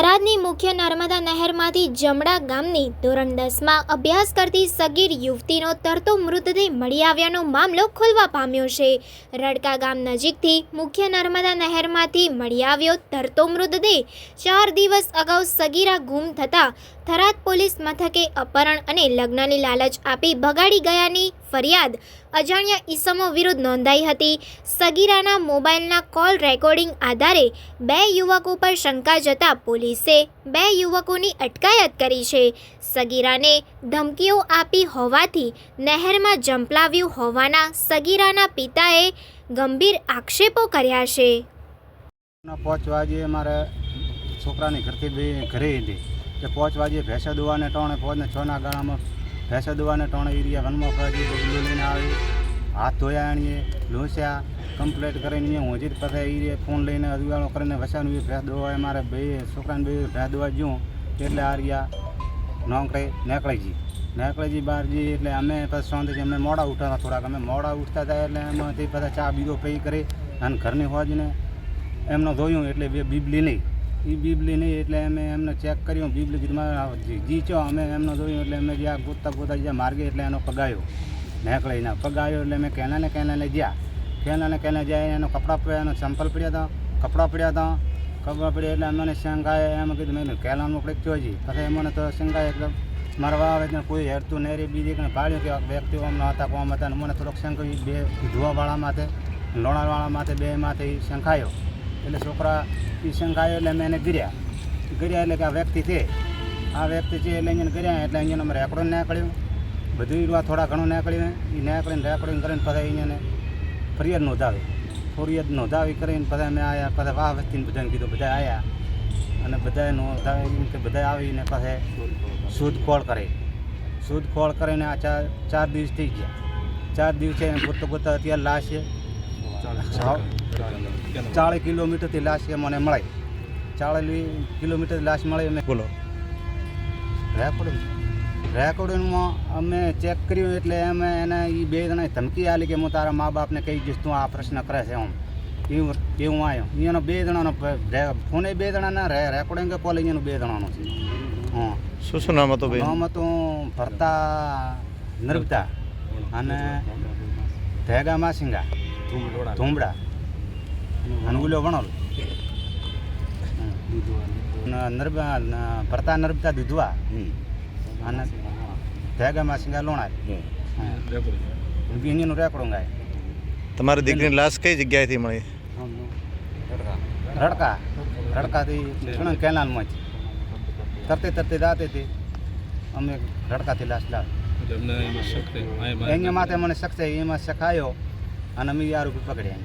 era થરાદની મુખ્ય નર્મદા નહેરમાંથી જમડા ગામની ધોરણ દસમાં અભ્યાસ કરતી સગીર યુવતીનો તરતો મૃતદેહ મળી આવ્યાનો મામલો ખુલવા પામ્યો છે. રડકા ગામ નજીકથી મુખ્ય નર્મદા નહેરમાંથી મળી આવ્યો તરતો મૃતદેહ. ચાર દિવસ અગાઉ સગીરા ગુમ થતાં થરાદ પોલીસ મથકે અપહરણ અને લગ્નની લાલચ આપી ભગાડી ગયાની ફરિયાદ અજાણ્યા ઈસમો વિરુદ્ધ નોંધાઈ હતી. સગીરાના મોબાઈલના કોલ રેકોર્ડિંગ આધારે બે યુવકો પર શંકા જતા પોલીસે બે યુવકોની અટકાયત કરી છે. સગીરાને ધમકીઓ આપી હોવાથી નહેરમાં જંપલાવ્યું હોવાના સગીરાના પિતાએ ગંભીર આક્ષેપો કર્યા છે. પાંચ વાગે મારે છોકરાની ઘરથી બે ઘરે હતી. કે પાંચ વાગે ભેંસા દોવાને ટોણે, પાંચને છના ગાળામાં ભેંસા દોવાને ટોણે એરિયા વનમાં ફરજી લઈને આવી. હાથ ધોયા આણીએ, લોસ્યા કમ્પ્લેટ કરીને અહીંયા હજી પછી એરિયા ફોન લઈને અજવાળો કરીને વસાનું એ ભેંસ દોવાય, મારે બે છોકરાને બે ભેંસ દોવા જ્યું, એટલે આ રહ્યા, નોકરે નેકળેજી. નેકળેજી નીકળી બહાર જઈ એટલે અમે પછી શાંતિથી અમે મોડા ઉઠાતા થોડાક, અમે મોડા ઉઠતા હતા, એટલે એમાંથી પછી ચા બીજો પી કરી, અને ઘરની હોજને એમનો ધોયું, એટલે બે બીબલી નહીં. એ બીબલી નહીં, એટલે અમે એમને ચેક કર્યું, બીબલી કીધું જીચો અમે એમનો ધોયું, એટલે અમે જ્યાં ગોતતા ગોતા જ્યાં માર્ગે, એટલે એનો પગાયો. નીકળીને પગાયો એટલે મેં કેના ને કેના લઈ ગયા કેનાને કેને જાય એનો કપડાં પડ્યા એનો ચંપલ પડ્યા હતા, કપડાં પડ્યા હતા, કપડાં પડ્યા એટલે અમને શંકાએ એમ કીધું, મેં કેલાનું પડે ચોજી પછી એમને તો શંકાએ એકદમ મારવા આવે ને કોઈ હેરતું નહીં રે, બીજી કંઈ પાડ્યું કે વ્યક્તિઓ અમને હતા, કોમ હતા ને મને થોડોક શંકાયું બે ધોવાવાળા માથે લોણાવાળા માથે બે માથે ઈ શંકાયો એટલે છોકરા એ શંકાયો એટલે મેં એને ગીર્યા. ગીર્યા એટલે કે આ વ્યક્તિ છે. આ વ્યક્તિ છે એટલે અહીંયા ગીર્યા, એટલે અહીંયા અમે રેકડો નીકળ્યું બધું ઈરવા થોડા ઘણું નીકળીને એ નીકળીને રેકડીને કરીને પછી અહીંયાને ફરિયાદ નોંધાવી. ફરિયાદ નોંધાવી કરીને પછી અમે આવ્યા પછી વાહ વસ્તીને બધાને કીધું, બધા આવ્યા અને બધાએ નોંધાવી કે બધા આવીને પછી શોધખોળ કરે. શોધખોળ કરીને આ ચાર ચાર દિવસ થઈ ગયા. ચાર દિવસે ગોતો ગોતા અત્યારે લાશ છે ચાળીસ કિલોમીટરથી લાશ મને મળે. ચાળીસ કિલોમીટર લાશ મળે અમે બોલો. રેકોર્ડિંગ? રેકોર્ડિંગમાં અમે ચેક કર્યું એટલે અમે એને એ બે જણાએ ધમકી આલી કે હું તારા મા બાપને કહી દઈશ તું આ પ્રશ્ન કરે છે એમ. એવું એવું આવ્યો અહીંયાનો બે જણાનો ફોને બે જણાના રે રેકોર્ડિંગ કોલ અહીંયાનું બે જણાનો છે. હા. શું શું નામ હતું ભાઈ? નામ હતું ભરતા નર્મદા અને ધેગા માસિંગા. ધૂમડા અને ઉલો વણોલ. નર્મદા ભરતા નર્મદા દુધવા અને ધેગા માસિંગા લોણાર એનું રેકડું ગાય. તમારી દીકરીની લાશ કઈ જગ્યાએથી મળી? રડકા. રડકાથી ઘણા કેનાલમાં જ. તરતી તરતી જાતે હતી અમે રડકાથી લાશ લાવી. એના માથે મને શક છે એમાં શકાયો અને અમે યાર પકડ્યા